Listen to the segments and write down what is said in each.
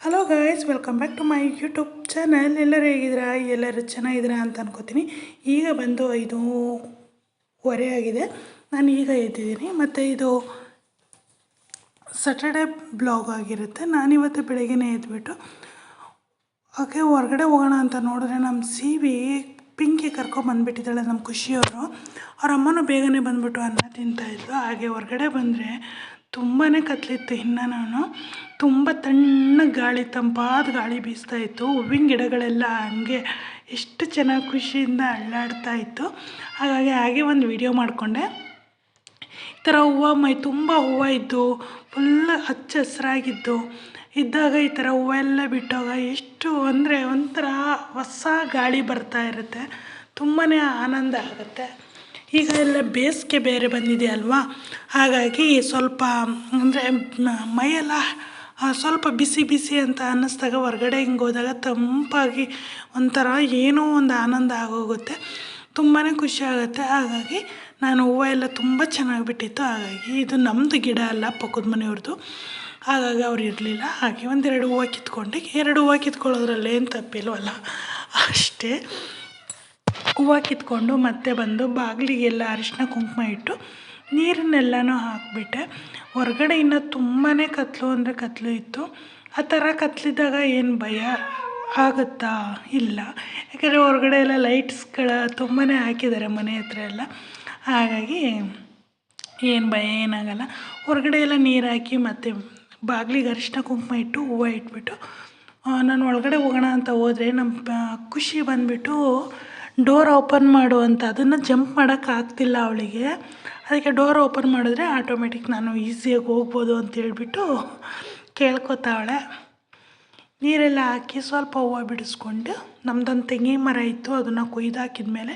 Hello guys welcome back to my YouTube channel ಎಲ್ಲರೂ ಹೇಗಿದ್ದೀರಾ? ಎಲ್ಲರೂ ಚೆನ್ನಾಗಿದ್ದೀರಾ ಅಂತ ಅನ್ಕೋತೀನಿ. ಈಗ ಬಂದು ಐದೂವರೆ ಆಗಿದೆ. ನಾನು ಈಗ ಎದ್ದಿದ್ದೀನಿ. ಮತ್ತು ಇದು ಸಟರ್ಡೆ ಬ್ಲಾಗ್ ಆಗಿರುತ್ತೆ. ನಾನಿವತ್ತು ಬೆಳಗ್ಗೆನೇ ಎದ್ಬಿಟ್ಟು, ಓಕೆ, ಹೊರಗಡೆ ಹೋಗೋಣ ಅಂತ ನೋಡಿದ್ರೆ ನಮ್ಮ ಸಿ ವಿ ಪಿಂಕಿ ಕರ್ಕೊಂಬಂದ್ಬಿಟ್ಟಿದ್ದಾಳೆ ನಮ್ಮ ಖುಷಿಯವರು. ಅವ್ರ ಅಮ್ಮನೂ ಬೇಗನೆ ಬಂದುಬಿಟ್ಟು ಅನ್ನ ತಿಂತಾಯಿದ್ಲು ಹಾಗೆ ಹೊರಗಡೆ ಬಂದರೆ ತುಂಬಾ ಕತ್ತಲಿತ್ತು ಇನ್ನು ನಾನು. ತುಂಬ ತಣ್ಣಗೆ ಗಾಳಿ, ತಂಪಾದ ಗಾಳಿ ಬೀಸ್ತಾ ಇತ್ತು. ಹೂವಿನ ಗಿಡಗಳೆಲ್ಲ ಹಂಗೆ ಎಷ್ಟು ಚೆನ್ನಾಗಿ ಖುಷಿಯಿಂದ ಅಳ್ಳಾಡ್ತಾ ಇತ್ತು. ಹಾಗಾಗಿ ಹಾಗೆ ಒಂದು ವಿಡಿಯೋ ಮಾಡಿಕೊಂಡೆ. ಈ ಥರ ಹೂವು ಮೈ, ತುಂಬ ಹೂವು ಇದ್ದು ಫುಲ್ ಹಚ್ಚ ಹಸಿರಾಗಿದ್ದು. ಇದ್ದಾಗ ಈ ಥರ ಹೂವು ಎಲ್ಲ ಬಿಟ್ಟಾಗ ಎಷ್ಟು ಅಂದರೆ ಒಂಥರ ಹೊಸ ಗಾಳಿ ಬರ್ತಾ ಇರುತ್ತೆ. ತುಂಬಾ ಆನಂದ ಆಗುತ್ತೆ. ಈಗ ಎಲ್ಲ ಬೇಸಿಗೆ ಬೇರೆ ಬಂದಿದೆ ಅಲ್ವಾ? ಹಾಗಾಗಿ ಸ್ವಲ್ಪ, ಅಂದರೆ ಮೈಯೆಲ್ಲ ಸ್ವಲ್ಪ ಬಿಸಿ ಬಿಸಿ ಅಂತ ಅನ್ನಿಸ್ದಾಗ ಹೊರ್ಗಡೆ ಹಿಂಗೆ ಹೋದಾಗ ತಂಪಾಗಿ ಒಂಥರ ಏನೋ ಒಂದು ಆನಂದ ಆಗೋಗುತ್ತೆ. ತುಂಬಾ ಖುಷಿ ಆಗುತ್ತೆ. ಹಾಗಾಗಿ ನಾನು ಹೂವು ಎಲ್ಲ ತುಂಬ ಚೆನ್ನಾಗಿ ಬಿಟ್ಟಿತ್ತು. ಹಾಗಾಗಿ ಇದು ನಮ್ಮದು ಗಿಡ ಅಲ್ಲ, ಪಕ್ಕದ ಮನೆಯವ್ರದ್ದು ಹಾಗಾಗಿ ಅವ್ರು ಇರಲಿಲ್ಲ. ಹಾಗೆ ಒಂದೆರಡು ಹೂವು ಕಿತ್ಕೊಂಡು. ಎರಡು ಹೂವು ಕಿತ್ಕೊಳ್ಳೋದ್ರಲ್ಲೇನು ತಪ್ಪಿಲ್ವಲ್ಲ ಅಷ್ಟೇ. ಹೂವು ಕಿತ್ಕೊಂಡು ಮತ್ತೆ ಬಂದು ಬಾಗಿಲಿಗೆಲ್ಲ ಅರಿಶಿನ ಕುಂಕುಮ ಇಟ್ಟು ನೀರನ್ನೆಲ್ಲನೂ ಹಾಕಿಬಿಟ್ಟೆ. ಹೊರಗಡೆ ಇನ್ನು ತುಂಬಾ ಕತ್ತಲು ಅಂದರೆ ಕತ್ತಲು ಇತ್ತು. ಆ ಥರ ಕತ್ತಲಿದ್ದಾಗ ಏನು ಭಯ ಆಗುತ್ತಾ? ಇಲ್ಲ. ಯಾಕಂದರೆ ಹೊರಗಡೆ ಎಲ್ಲ ಲೈಟ್ಸ್ಗಳ ತುಂಬಾ ಹಾಕಿದ್ದಾರೆ ಮನೆ ಹತ್ರ ಎಲ್ಲ. ಹಾಗಾಗಿ ಏನು ಭಯ ಏನಾಗಲ್ಲ. ಹೊರಗಡೆ ಎಲ್ಲ ನೀರು ಹಾಕಿ ಮತ್ತು ಬಾಗಿಲಿಗೆ ಅರಿಶಿನ ಕುಂಕುಮ ಇಟ್ಟು ಹೂವು ಇಟ್ಬಿಟ್ಟು ನಾನು ಒಳಗಡೆ ಹೋಗೋಣ ಅಂತ ಹೋದರೆ ನಮ್ಮ ಖುಷಿ ಬಂದುಬಿಟ್ಟು ಡೋರ್ ಓಪನ್ ಮಾಡು ಅಂತ ಅದನ್ನು ಜಂಪ್ ಮಾಡೋಕ್ಕಾಗ್ತಿಲ್ಲ ಅವಳಿಗೆ. ಅದಕ್ಕೆ ಡೋರ್ ಓಪನ್ ಮಾಡಿದ್ರೆ ಆಟೋಮೆಟಿಕ್ ನಾನು ಈಸಿಯಾಗಿ ಹೋಗ್ಬೋದು ಅಂತ ಹೇಳ್ಬಿಟ್ಟು ಕೇಳ್ಕೊತಾವಳೆ ನೀರೆಲ್ಲ ಹಾಕಿ ಸ್ವಲ್ಪ ಹೂವು ಬಿಡಿಸ್ಕೊಂಡು ನಮ್ದೊಂದು ತೆಂಗಿನ ಮರ ಇತ್ತು, ಅದನ್ನು ಕೊಯ್ದು ಮೇಲೆ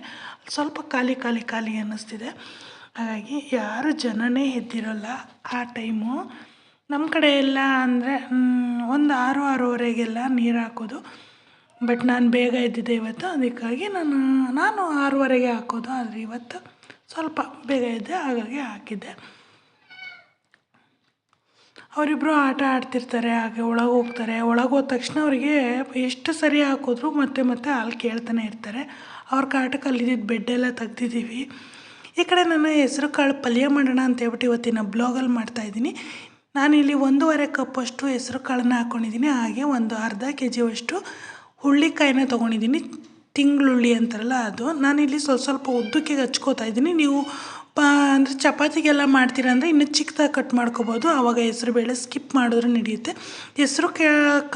ಸ್ವಲ್ಪ ಖಾಲಿ ಖಾಲಿ ಖಾಲಿ ಅನ್ನಿಸ್ತಿದೆ. ಹಾಗಾಗಿ ಯಾರು ಜನನೇ ಎದ್ದಿರೋಲ್ಲ ಆ ಟೈಮು ನಮ್ಮ ಕಡೆ ಎಲ್ಲ ಅಂದರೆ ಒಂದು ಆರು ಆರೂವರೆಗೆಲ್ಲ ನೀರು ಹಾಕೋದು. ಬಟ್ ನಾನು ಬೇಗ ಎದ್ದಿದ್ದೆ ಇವತ್ತು, ಅದಕ್ಕಾಗಿ ನಾನು ನಾನು ಆರೂವರೆಗೆ ಹಾಕೋದು, ಆದರೆ ಇವತ್ತು ಸ್ವಲ್ಪ ಬೇಗ ಎದ್ದೆ, ಹಾಗಾಗಿ ಹಾಕಿದ್ದೆ. ಅವರಿಬ್ಬರು ಆಟ ಆಡ್ತಿರ್ತಾರೆ, ಹಾಗೆ ಒಳಗೆ ಹೋಗ್ತಾರೆ. ಒಳಗೆ ಹೋದ ತಕ್ಷಣ ಅವರಿಗೆ ಎಷ್ಟು ಸರಿ ಹಾಕಿದ್ರು ಮತ್ತೆ ಮತ್ತೆ ಅಲ್ಲಿ ಕೇಳ್ತಾನೆ ಇರ್ತಾರೆ. ಅವ್ರ ಕಾಟಕ್ಕೆ ಅಲ್ಲಿದ್ದಿದ್ದು ಬೆಡ್ಡೆಲ್ಲ ತೆಗ್ದಿದ್ದೀವಿ. ಈ ಕಡೆ ನಾನು ಹೆಸರು ಕಾಳು ಪಲ್ಯ ಮಾಡೋಣ ಅಂತ ಹೇಳ್ಬಿಟ್ಟು ಇವತ್ತಿನ ಬ್ಲಾಗಲ್ಲಿ ಮಾಡ್ತಾಯಿದ್ದೀನಿ ನಾನಿಲ್ಲಿ ಒಂದೂವರೆ ಕಪ್ಪಷ್ಟು ಹೆಸರು ಕಾಳನ್ನ ಹಾಕ್ಕೊಂಡಿದ್ದೀನಿ ಹಾಗೆ ಒಂದು ಅರ್ಧ ಕೆ ಜಿಯಷ್ಟು ಹುಳ್ಳಿಕಾಯಿನ ತೊಗೊಂಡಿದ್ದೀನಿ, ತಿಂಗ್ಳುಳ್ಳಿ ಅಂತಾರಲ್ಲ ಅದು. ನಾನಿಲ್ಲಿ ಸ್ವಲ್ಪ ಸ್ವಲ್ಪ ಉದ್ದಕ್ಕೆ ಹಚ್ಕೋತಾ ಇದ್ದೀನಿ. ನೀವು ಪ, ಅಂದರೆ ಚಪಾತಿಗೆಲ್ಲ ಮಾಡ್ತೀರ ಅಂದರೆ ಇನ್ನು ಚಿಕ್ಕದಾಗಿ ಕಟ್ ಮಾಡ್ಕೋಬೋದು. ಆವಾಗ ಹೆಸರು ಬೇಳೆ ಸ್ಕಿಪ್ ಮಾಡಿದ್ರೆ ನಡೆಯುತ್ತೆ. ಹೆಸರು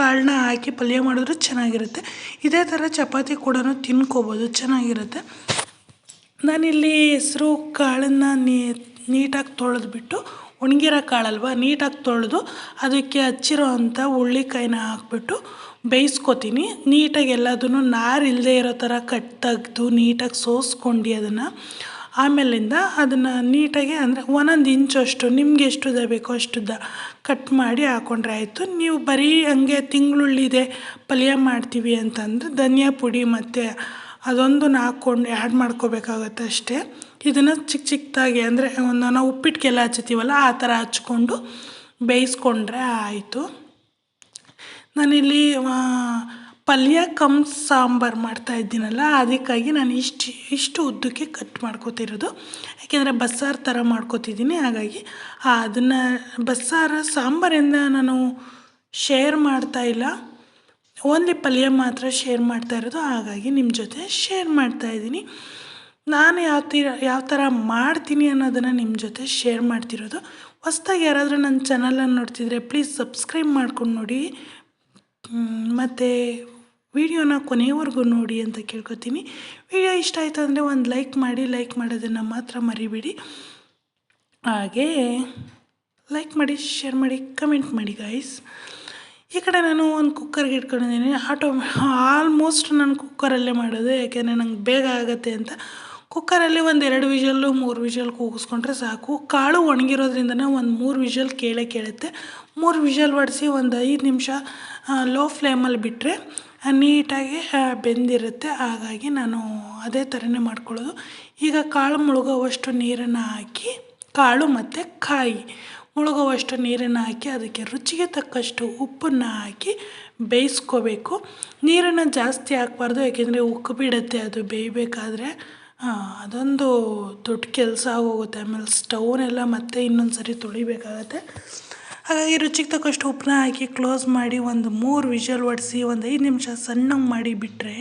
ಕಾಳನ್ನ ಹಾಕಿ ಪಲ್ಯ ಮಾಡಿದ್ರು ಚೆನ್ನಾಗಿರುತ್ತೆ. ಇದೇ ಥರ ಚಪಾತಿ ಕೂಡ ತಿನ್ಕೋಬೋದು. ಚೆನ್ನಾಗಿರುತ್ತೆ. ನಾನಿಲ್ಲಿ ಹೆಸರು ಕಾಳನ್ನು ನೀಟಾಗಿ ತೊಳೆದ್ಬಿಟ್ಟು ಒಣಗಿರೋ ಕಾಳಲ್ವ? ನೀಟಾಗಿ ತೊಳೆದು ಅದಕ್ಕೆ ಹಚ್ಚಿರೋ ಅಂಥ ಹುಳ್ಳಿಕಾಯಿನ ಹಾಕ್ಬಿಟ್ಟು ಬೇಯಿಸ್ಕೊತೀನಿ. ನೀಟಾಗಿ ಎಲ್ಲದನ್ನು ನಾರು ಇಲ್ಲದೆ ಇರೋ ಥರ ಕಟ್ ತೆಗೆದು ನೀಟಾಗಿ ಸೋಸ್ಕೊಂಡು ಅದನ್ನು. ಆಮೇಲಿಂದ ಅದನ್ನು ನೀಟಾಗಿ ಅಂದರೆ ಒಂದೊಂದು ಇಂಚಷ್ಟು ನಿಮ್ಗೆ ಎಷ್ಟುದ ಬೇಕೋ ಅಷ್ಟುದ ಕಟ್ ಮಾಡಿ ಹಾಕ್ಕೊಂಡ್ರೆ ಆಯಿತು. ನೀವು ಬರೀ ಹಂಗೆ ತಿಂಗಳುಳ್ಳಿದೆ ಪಲ್ಯ ಮಾಡ್ತೀವಿ ಅಂತಂದರೆ ಧನಿಯಾ ಪುಡಿ ಮತ್ತು ಅದೊಂದನ್ನು ಹಾಕ್ಕೊಂಡು ಆ್ಯಡ್ ಮಾಡ್ಕೋಬೇಕಾಗತ್ತೆ ಅಷ್ಟೇ. ಇದನ್ನು ಚಿಕ್ಕ ಚಿಕ್ಕದಾಗಿ ಅಂದರೆ ಒಂದು ನಾವು ಉಪ್ಪಿಟ್ಟಿಗೆಲ್ಲ ಹಚ್ತೀವಲ್ಲ ಆ ಥರ ಹಚ್ಕೊಂಡು ಬೇಯಿಸ್ಕೊಂಡ್ರೆ ಆಯಿತು. ನಾನಿಲ್ಲಿ ಪಲ್ಯ ಕಮ್ ಸಾಂಬಾರು ಮಾಡ್ತಾ ಇದ್ದೀನಲ್ಲ, ಅದಕ್ಕಾಗಿ ನಾನು ಇಷ್ಟು ಇಷ್ಟು ಉದ್ದಕ್ಕೆ ಕಟ್ ಮಾಡ್ಕೋತಿರೋದು. ಯಾಕೆಂದರೆ ಬಸ್ಸಾರು ಥರ ಮಾಡ್ಕೋತಿದ್ದೀನಿ, ಹಾಗಾಗಿ ಅದನ್ನು, ಬಸ್ಸಾರು ಸಾಂಬಾರಿಂದ ನಾನು ಶೇರ್ ಮಾಡ್ತಾ ಇಲ್ಲ. ಓನ್ಲಿ ಪಲ್ಯ ಮಾತ್ರ ಶೇರ್ ಮಾಡ್ತಾ ಇರೋದು, ಹಾಗಾಗಿ ನಿಮ್ಮ ಜೊತೆ ಶೇರ್ ಮಾಡ್ತಾ ಇದ್ದೀನಿ. ನಾನು ಯಾವ ತೀರ, ಯಾವ ಥರ ಮಾಡ್ತೀನಿ ಅನ್ನೋದನ್ನು ನಿಮ್ಮ ಜೊತೆ ಶೇರ್ ಮಾಡ್ತಿರೋದು. ಹೊಸ್ದಾಗಿ ಯಾರಾದರೂ ನನ್ನ ಚಾನಲನ್ನು ನೋಡ್ತಿದ್ರೆ ಪ್ಲೀಸ್ ಸಬ್ಸ್ಕ್ರೈಬ್ ಮಾಡ್ಕೊಂಡು ನೋಡಿ. ಮತ್ತು ವಿಡಿಯೋನ ಕೊನೆಯವರೆಗೂ ನೋಡಿ ಅಂತ ಕೇಳ್ಕೊತೀನಿ. ವಿಡಿಯೋ ಇಷ್ಟ ಆಯಿತು ಅಂದರೆ ಒಂದು ಲೈಕ್ ಮಾಡಿ ಲೈಕ್ ಮಾಡೋದನ್ನು ಮಾತ್ರ ಮರಿಬೇಡಿ. ಹಾಗೇ ಲೈಕ್ ಮಾಡಿ ಶೇರ್ ಮಾಡಿ ಕಮೆಂಟ್ ಮಾಡಿ ಗಾಯ್ಸ್ ಈ ಕಡೆ ನಾನು ಒಂದು ಕುಕ್ಕರ್ಗೆ ಇಟ್ಕೊಂಡಿದ್ದೀನಿ. ಆಟೋ ಆಲ್ಮೋಸ್ಟ್ ನಾನು ಕುಕ್ಕರಲ್ಲೇ ಮಾಡೋದು, ಯಾಕೆಂದರೆ ನಂಗೆ ಬೇಗ ಆಗುತ್ತೆ ಅಂತ. ಕುಕ್ಕರಲ್ಲಿ ಒಂದು ಎರಡು ವಿಷಲ್ಲು ಮೂರು ವಿಷಲ್ ಕೂಗಿಸ್ಕೊಂಡ್ರೆ ಸಾಕು. ಕಾಳು ಒಣಗಿರೋದ್ರಿಂದ ಒಂದು ಮೂರು ವಿಷಲ್ ಕೇಳೇ ಕೇಳುತ್ತೆ. ಮೂರು ವಿಷಲ್ ಹೊಡೆಸಿ ಒಂದು ಐದು ನಿಮಿಷ ಲೋ ಫ್ಲೇಮಲ್ಲಿ ಬಿಟ್ಟರೆ ನೀಟಾಗಿ ಬೆಂದಿರುತ್ತೆ. ಹಾಗಾಗಿ ನಾನು ಅದೇ ಥರನೇ ಮಾಡ್ಕೊಳ್ಳೋದು. ಈಗ ಕಾಳು ಮುಳುಗೋವಷ್ಟು ನೀರನ್ನು ಹಾಕಿ, ಕಾಳು ಮತ್ತು ಕಾಯಿ ಮುಳುಗುವಷ್ಟು ನೀರನ್ನು ಹಾಕಿ ಅದಕ್ಕೆ ರುಚಿಗೆ ತಕ್ಕಷ್ಟು ಉಪ್ಪನ್ನು ಹಾಕಿ ಬೇಯಿಸ್ಕೋಬೇಕು. ನೀರನ್ನು ಜಾಸ್ತಿ ಹಾಕಬಾರ್ದು, ಯಾಕೆಂದರೆ ಉಕ್ಕು ಬಿಡುತ್ತೆ, ಅದು ಬೇಯಬೇಕಾದ್ರೆ. ಅದೊಂದು ದೊಡ್ಡ ಕೆಲಸ ಆಗೋಗುತ್ತೆ. ಆಮೇಲೆ ಸ್ಟವ್ನೆಲ್ಲ ಮತ್ತೆ ಇನ್ನೊಂದು ಸರಿ ತೊಳಿಬೇಕಾಗತ್ತೆ. ಹಾಗಾಗಿ ರುಚಿಗೆ ತಕ್ಕಷ್ಟು ಉಪ್ಪನ್ನ ಹಾಕಿ ಕ್ಲೋಸ್ ಮಾಡಿ ಒಂದು ಮೂರು ವಿಷಲ್ ಹೊಡೆಸಿ ಒಂದು ಐದು ನಿಮಿಷ ಸಣ್ಣಗೆ ಮಾಡಿ ಬಿಟ್ಟರೆ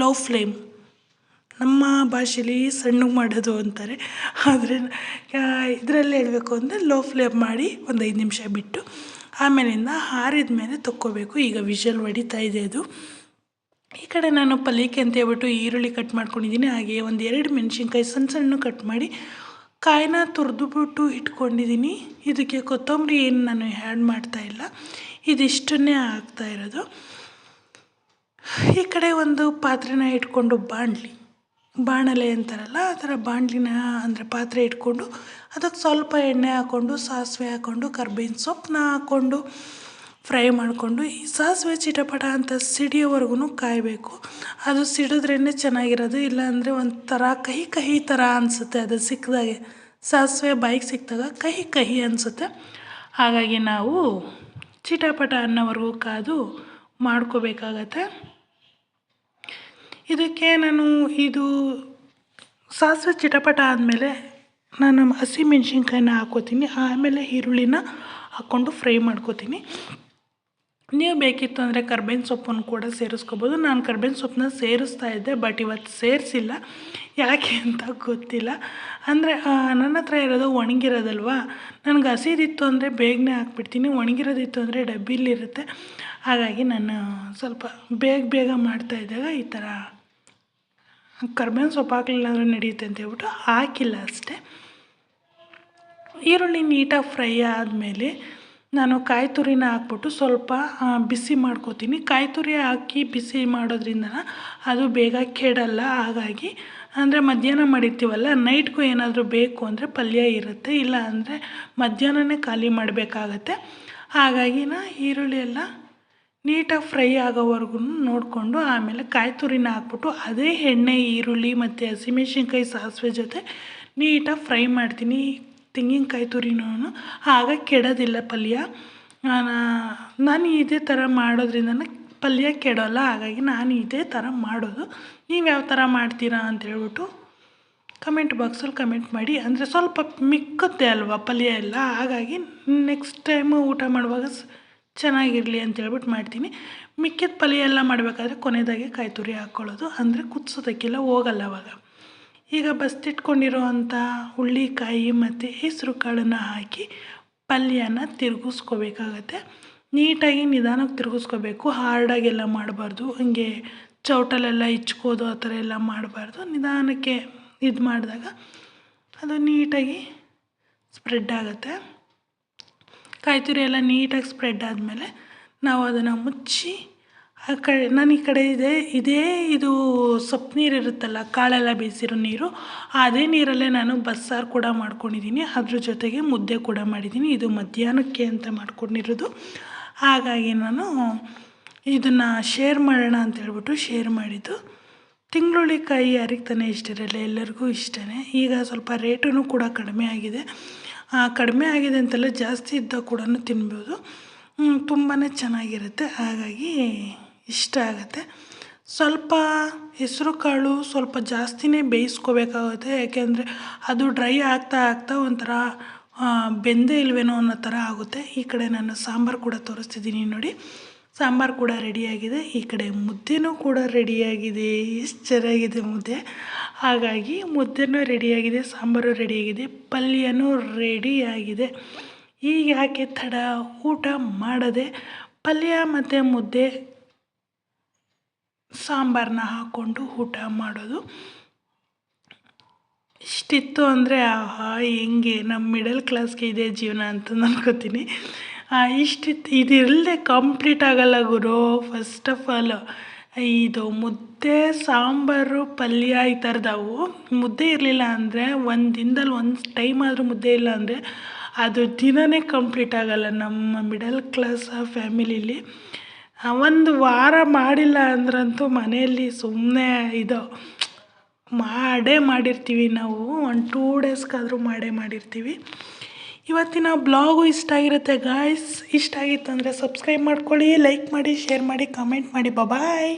ಲೋ ಫ್ಲೇಮ್ ನಮ್ಮ ಭಾಷೆಯಲ್ಲಿ ಸಣ್ಣಗೆ ಮಾಡೋದು ಅಂತಾರೆ. ಆದರೆ ಇದರಲ್ಲಿ ಹೇಳಬೇಕು ಅಂದರೆ ಲೋ ಫ್ಲೇಮ್ ಮಾಡಿ ಒಂದು ಐದು ನಿಮಿಷ ಬಿಟ್ಟು ಆಮೇಲಿಂದ ಹಾರಿದ ಮೇಲೆ ತಕ್ಕೋಬೇಕು. ಈಗ ವಿಷಲ್ ಹೊಡಿತಾ ಇದೆ ಅದು. ಈ ಕಡೆ ನಾನು ಪಲ್ಯಕ್ಕೆ ಅಂತ ಹೇಳ್ಬಿಟ್ಟು ಈರುಳ್ಳಿ ಕಟ್ ಮಾಡ್ಕೊಂಡಿದ್ದೀನಿ. ಹಾಗೆ ಒಂದು ಎರಡು ಮೆಣಸಿನ್ಕಾಯಿ ಸಣ್ಣ ಸಣ್ಣ ಕಟ್ ಮಾಡಿ ಕಾಯಿನ ತುರಿದುಬಿಟ್ಟು ಇಟ್ಕೊಂಡಿದ್ದೀನಿ. ಇದಕ್ಕೆ ಕೊತ್ತಂಬರಿ ಏನು ನಾನು ಆ್ಯಡ್ ಮಾಡ್ತಾಯಿಲ್ಲ ಇದಿಷ್ಟನ್ನೇ ಆಗ್ತಾ ಇರೋದು. ಈ ಕಡೆ ಒಂದು ಪಾತ್ರೆನ ಇಟ್ಕೊಂಡು ಬಾಣಲಿ. ಬಾಣಲೆ ಅಂತಾರಲ್ಲ, ಆ ಥರ ಬಾಣಲಿನ ಅಂದರೆ ಪಾತ್ರೆ ಇಟ್ಕೊಂಡು ಅದಕ್ಕೆ ಸ್ವಲ್ಪ ಎಣ್ಣೆ ಹಾಕ್ಕೊಂಡು ಸಾಸಿವೆ ಹಾಕ್ಕೊಂಡು ಕರ್ಬೇವಿನ ಸೊಪ್ಪನ್ನ ಹಾಕ್ಕೊಂಡು ಫ್ರೈ ಮಾಡಿಕೊಂಡು ಈ ಸಾಸಿವೆ ಚಿಟಪಟ ಅಂತ ಸಿಡಿಯೋವರೆಗೂ ಕಾಯಬೇಕು. ಅದು ಸಿಡಿದ್ರೇ ಚೆನ್ನಾಗಿರೋದು, ಇಲ್ಲಾಂದರೆ ಒಂಥರ ಕಹಿ ಕಹಿ ಥರ ಅನಿಸುತ್ತೆ. ಅದು ಸಿಕ್ಕಿದಾಗೆ ಸಾಸಿವೆ ಬಾಯಿಗೆ ಸಿಕ್ಕಿದಾಗ ಕಹಿ ಕಹಿ ಅನಿಸುತ್ತೆ. ಹಾಗಾಗಿ ನಾವು ಚಿಟಪಟ ಅನ್ನೋವರೆಗೂ ಕಾದು ಮಾಡ್ಕೋಬೇಕಾಗತ್ತೆ. ಇದಕ್ಕೆ ನಾನು ಇದು ಸಾಸಿವೆ ಚಿಟಪಟ ಆದಮೇಲೆ ನಾನು ಹಸಿಮೆಣ್ಸಿನ್ಕಾಯಿನ ಹಾಕೋತೀನಿ ಆಮೇಲೆ ಈರುಳ್ಳಿನ ಹಾಕ್ಕೊಂಡು ಫ್ರೈ ಮಾಡ್ಕೋತೀನಿ. ನೀವು ಬೇಕಿತ್ತು ಅಂದರೆ ಕರ್ಬೇವಿನ ಸೊಪ್ಪನ್ನು ಕೂಡ ಸೇರಿಸ್ಕೋಬೋದು. ನಾನು ಕರ್ಬೇವಿನ ಸೊಪ್ಪನ್ನ ಸೇರಿಸ್ತಾ ಇದ್ದೆ ಬಟ್ ಇವತ್ತು ಸೇರಿಸಿಲ್ಲ. ಯಾಕೆ ಅಂತ ಗೊತ್ತಿಲ್ಲ. ಅಂದರೆ ನನ್ನ ಹತ್ರ ಇರೋದು ಒಣಗಿರೋದಲ್ವ? ನನಗೆ ಹಸಿದಿತ್ತು ಅಂದರೆ ಬೇಗನೆ ಹಾಕ್ಬಿಡ್ತೀನಿ, ಒಣಗಿರೋದಿತ್ತು ಅಂದರೆ ಡಬ್ಬಿಲಿರುತ್ತೆ. ಹಾಗಾಗಿ ನಾನು ಸ್ವಲ್ಪ ಬೇಗ ಬೇಗ ಮಾಡ್ತಾ ಇದ್ದಾಗ ಈ ಥರ ಕರ್ಬೇವಿನ ಸೊಪ್ಪು ಹಾಕಲಿಲ್ಲ ಅಂದರೆ ನಡೆಯುತ್ತೆ ಅಂತ ಹೇಳ್ಬಿಟ್ಟು ಹಾಕಿಲ್ಲ ಅಷ್ಟೇ. ಈರುಳ್ಳಿ ನೀಟಾಗಿ ಫ್ರೈ ಆದಮೇಲೆ ನಾನು ಕಾಯಿ ತುರಿನ ಹಾಕ್ಬಿಟ್ಟು ಸ್ವಲ್ಪ ಬಿಸಿ ಮಾಡ್ಕೋತೀನಿ. ಕಾಯಿ ತುರಿ ಹಾಕಿ ಬಿಸಿ ಮಾಡೋದ್ರಿಂದ ಅದು ಬೇಗ ಕೆಡಲ್ಲ. ಹಾಗಾಗಿ ಅಂದರೆ ಮಧ್ಯಾಹ್ನ ಮಾಡಿರ್ತೀವಲ್ಲ, ನೈಟ್ಗೂ ಏನಾದರೂ ಬೇಕು ಅಂದರೆ ಪಲ್ಯ ಇರುತ್ತೆ, ಇಲ್ಲ ಅಂದರೆ ಮಧ್ಯಾಹ್ನನೇ ಖಾಲಿ ಮಾಡಬೇಕಾಗತ್ತೆ. ಹಾಗಾಗಿ ನಾ ಈರುಳ್ಳಿ ಎಲ್ಲ ನೀಟಾಗಿ ಫ್ರೈ ಆಗೋವರೆಗೂ ನೋಡಿಕೊಂಡು ಆಮೇಲೆ ಕಾಯಿ ತುರಿನ ಹಾಕ್ಬಿಟ್ಟು ಅದೇ ಎಣ್ಣೆ, ಈರುಳ್ಳಿ ಮತ್ತು ಹಸಿಮೆಣ್ಸಿನ್ಕಾಯಿ ಸಾಸಿವೆ ಜೊತೆ ನೀಟಾಗಿ ಫ್ರೈ ಮಾಡ್ತೀನಿ. ತೆಂಗಿನಕಾಯಿ ತುರಿನೂ ಆಗ ಕೆಡೋದಿಲ್ಲ ಪಲ್ಯ. ನಾನು ಇದೇ ಥರ ಮಾಡೋದ್ರಿಂದ ಪಲ್ಯ ಕೆಡೋಲ್ಲ, ಹಾಗಾಗಿ ನಾನು ಇದೇ ಥರ ಮಾಡೋದು. ನೀವು ಯಾವ ಥರ ಮಾಡ್ತೀರಾ ಅಂತ ಹೇಳ್ಬಿಟ್ಟು ಕಮೆಂಟ್ ಬಾಕ್ಸಲ್ಲಿ ಕಮೆಂಟ್ ಮಾಡಿ. ಅಂದರೆ ಸ್ವಲ್ಪ ಮಿಕ್ಕುತ್ತೆ ಅಲ್ವಾ ಪಲ್ಯ ಎಲ್ಲ, ಹಾಗಾಗಿ ನೆಕ್ಸ್ಟ್ ಟೈಮು ಊಟ ಮಾಡುವಾಗ ಚೆನ್ನಾಗಿರಲಿ ಅಂತ ಹೇಳ್ಬಿಟ್ಟು ಮಾಡ್ತೀನಿ. ಮಿಕ್ಕಿದ ಪಲ್ಯ ಎಲ್ಲ ಮಾಡಬೇಕಾದ್ರೆ ಕೊನೆಯದಾಗೆ ಕಾಯಿ ತುರಿ ಹಾಕ್ಕೊಳ್ಳೋದು. ಅಂದರೆ ಕುದಿಸೋದಕ್ಕೆಲ್ಲ ಹೋಗಲ್ಲ ಅವಾಗ. ಈಗ ಬಸ್ತಿಟ್ಕೊಂಡಿರುವಂಥ ಹುಳ್ಳಿಕಾಯಿ ಮತ್ತು ಹೆಸರು ಕಾಳನ್ನು ಹಾಕಿ ಪಲ್ಯನ ತಿರುಗಿಸ್ಕೋಬೇಕಾಗತ್ತೆ. ನೀಟಾಗಿ ನಿಧಾನಕ್ಕೆ ತಿರುಗಿಸ್ಕೋಬೇಕು. ಹಾರ್ಡಾಗೆಲ್ಲ ಮಾಡಬಾರ್ದು. ಹಂಗೆ ಚೌಟಲೆಲ್ಲ ಇಚ್ಕೋದು ಆ ಥರ ಎಲ್ಲ ಮಾಡಬಾರ್ದು. ನಿಧಾನಕ್ಕೆ ಇದು ಮಾಡಿದಾಗ ಅದು ನೀಟಾಗಿ ಸ್ಪ್ರೆಡ್ ಆಗುತ್ತೆ. ಕಾಯಿ ತುರಿ ಎಲ್ಲ ನೀಟಾಗಿ ಸ್ಪ್ರೆಡ್ ಆದಮೇಲೆ ನಾವು ಅದನ್ನು ಮುಚ್ಚಿ ಆ ಕಡೆ, ನಾನು ಈ ಕಡೆ ಇದೆ, ಇದೇ ಇದು ಸೊಪ್ಪು ನೀರು ಇರುತ್ತಲ್ಲ, ಕಾಳೆಲ್ಲ ಬೇಯಿಸಿರೋ ನೀರು, ಅದೇ ನೀರಲ್ಲೇ ನಾನು ಬಸ್ಸಾರು ಕೂಡ ಮಾಡ್ಕೊಂಡಿದ್ದೀನಿ. ಅದ್ರ ಜೊತೆಗೆ ಮುದ್ದೆ ಕೂಡ ಮಾಡಿದ್ದೀನಿ. ಇದು ಮಧ್ಯಾಹ್ನಕ್ಕೆ ಅಂತ ಮಾಡ್ಕೊಂಡಿರೋದು. ಹಾಗಾಗಿ ನಾನು ಇದನ್ನು ಶೇರ್ ಮಾಡೋಣ ಅಂತ ಹೇಳ್ಬಿಟ್ಟು ಶೇರ್ ಮಾಡಿದ್ದು. ತಿಂಗ್ಳುಳ್ಳಿಕಾಯಿ ಯಾರಿಗೆ ತಾನೇ ಇಷ್ಟ ಇರಲ್ಲ, ಎಲ್ಲರಿಗೂ ಇಷ್ಟನೇ. ಈಗ ಸ್ವಲ್ಪ ರೇಟೂ ಕೂಡ ಕಡಿಮೆ ಆಗಿದೆ. ಕಡಿಮೆ ಆಗಿದೆ ಅಂತೆಲ್ಲ ಜಾಸ್ತಿ ಇದ್ದಾಗ ಕೂಡ ತಿನ್ಬೋದು. ತುಂಬಾ ಚೆನ್ನಾಗಿರುತ್ತೆ. ಹಾಗಾಗಿ ಇಷ್ಟ ಆಗುತ್ತೆ. ಸ್ವಲ್ಪ ಹೆಸರು ಕಾಳು ಸ್ವಲ್ಪ ಜಾಸ್ತಿನೇ ಬೇಯಿಸ್ಕೋಬೇಕಾಗುತ್ತೆ. ಯಾಕೆಂದರೆ ಅದು ಡ್ರೈ ಆಗ್ತಾ ಆಗ್ತಾ ಒಂಥರ ಬೆಂದೇ ಇಲ್ವೇನೋ ಅನ್ನೋ ಥರ ಆಗುತ್ತೆ. ಈ ಕಡೆ ನಾನು ಸಾಂಬಾರು ಕೂಡ ತೋರಿಸ್ತಿದ್ದೀನಿ ನೋಡಿ. ಸಾಂಬಾರು ಕೂಡ ರೆಡಿಯಾಗಿದೆ. ಈ ಕಡೆ ಮುದ್ದೆನೂ ಕೂಡ ರೆಡಿಯಾಗಿದೆ. ಎಷ್ಟು ಚೆನ್ನಾಗಿದೆ ಮುದ್ದೆ. ಹಾಗಾಗಿ ಮುದ್ದೆನೂ ರೆಡಿಯಾಗಿದೆ, ಸಾಂಬಾರು ರೆಡಿಯಾಗಿದೆ, ಪಲ್ಯನೂ ರೆಡಿಯಾಗಿದೆ. ಈಗ ಯಾಕೆ ತಡ? ಊಟ ಮಾಡದೆ ಪಲ್ಯ ಮತ್ತು ಮುದ್ದೆ ಸಾಂಬಾರನ್ನ ಹಾಕ್ಕೊಂಡು ಊಟ ಮಾಡೋದು. ಇಷ್ಟಿತ್ತು ಅಂದರೆ, ಆಹಾ, ಹೆಂಗೆ? ನಮ್ಮ ಮಿಡಲ್ ಕ್ಲಾಸ್ಗೆ ಇದೆ ಜೀವನ ಅಂತ ಅಂದ್ಕೋತೀನಿ ಇಷ್ಟಿತ್ತು ಇದಿಲ್ಲದೆ ಕಂಪ್ಲೀಟ್ ಆಗೋಲ್ಲ ಗುರು. ಫಸ್ಟ್ ಆಫ್ ಆಲ್ ಇದು ಮುದ್ದೆ, ಸಾಂಬಾರು, ಪಲ್ಯ ಈ ಥರದವು. ಮುದ್ದೆ ಇರಲಿಲ್ಲ ಅಂದರೆ, ಒಂದು ದಿನದಲ್ಲಿ ಒಂದು ಟೈಮ್ ಆದರೂ ಮುದ್ದೆ ಇಲ್ಲ ಅಂದರೆ, ಅದು ದಿನವೇ ಕಂಪ್ಲೀಟ್ ಆಗಲ್ಲ ನಮ್ಮ ಮಿಡಲ್ ಕ್ಲಾಸ್ ಫ್ಯಾಮಿಲೀಲಿ ಒಂದು ವಾರ ಮಾಡಿಲ್ಲ ಅಂದ್ರಂತೂ ಮನೆಯಲ್ಲಿ ಸುಮ್ಮನೆ ಇದು ಮಾಡೇ ಮಾಡಿರ್ತೀವಿ ನಾವು. ಒಂದು ಟೂ ಡೇಸ್ಗಾದರೂ ಮಾಡೇ ಮಾಡಿರ್ತೀವಿ. ಇವತ್ತಿನ ಬ್ಲಾಗು ಇಷ್ಟ ಆಗಿರುತ್ತೆ ಗಾಯ್ಸ್ ಇಷ್ಟ ಆಗಿತ್ತು ಅಂದರೆ ಸಬ್ಸ್ಕ್ರೈಬ್ ಮಾಡ್ಕೊಳ್ಳಿ ಲೈಕ್ ಮಾಡಿ ಶೇರ್ ಮಾಡಿ ಕಮೆಂಟ್ ಮಾಡಿ. ಬಾಯ್